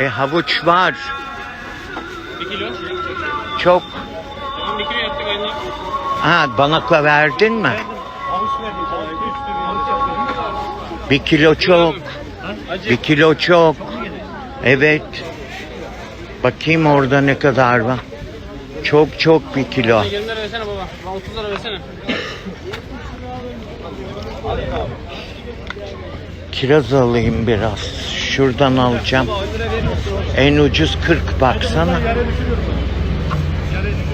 E havuç var. Bir kilo. Çok. Tamam bir kilo yaptık aynı. Ha banakla verdin mi? Avuç verdim sana. Bir kilo çok. Bir kilo çok. Evet. Bakayım orada ne kadar var. Çok çok bir kilo. 20 lira versene baba. Bana 30 lira versene. Kiraz alayım biraz. Şuradan alacağım. En ucuz 40 baksana.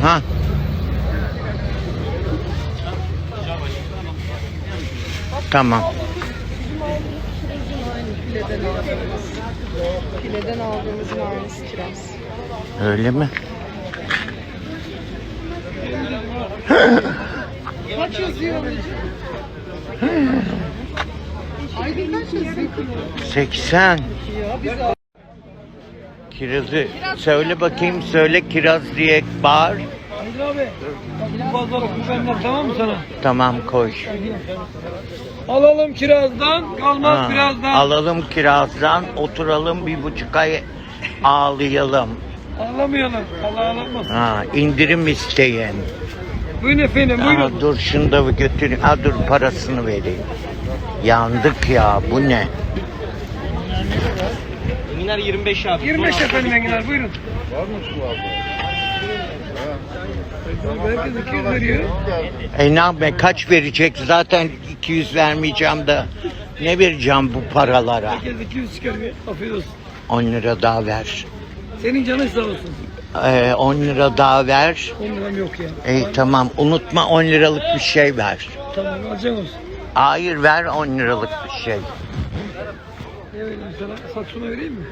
Ha. Tamam. Fileden aldığımızın aynısı kiraz. Öyle mi? Kaç yazıyor anneciğim? Aydın kaç yazıyor? 80. Ya biz Kirazı söyle bakayım söyle kiraz diye bağır. Hadi abi. Bu benden tamam mı sana? Tamam koy. Alalım kirazdan, kalmaz Ha, birazdan. alalım kirazdan oturalım bir buçuk ay ağlayalım. Ağlamayalım. Allah ağlatmasın. Ha, indirim isteyin. Buyurun efendim buyurun. Aa, dur şunu da götürün. Ha, dur parasını vereyim. Yandık ya bu ne? Enginar 25 abi. 25 efendim enginar buyurun. Abi herkes 200 veriyor. E ne yapayım, kaç verecek? Zaten 200 vermeyeceğim de ne vereceğim bu paralara? Herkes 200 çıkarıyor. Afiyet olsun. 10 lira daha ver. Senin canın sağ olsun. Ee, 10 lira daha ver. 10 liram yok ya. Ey tamam unutma 10 liralık bir şey ver. Tamam alacağım olsun. Hayır ver 10 liralık bir şey. Vereyim sana? Saksona vereyim mi?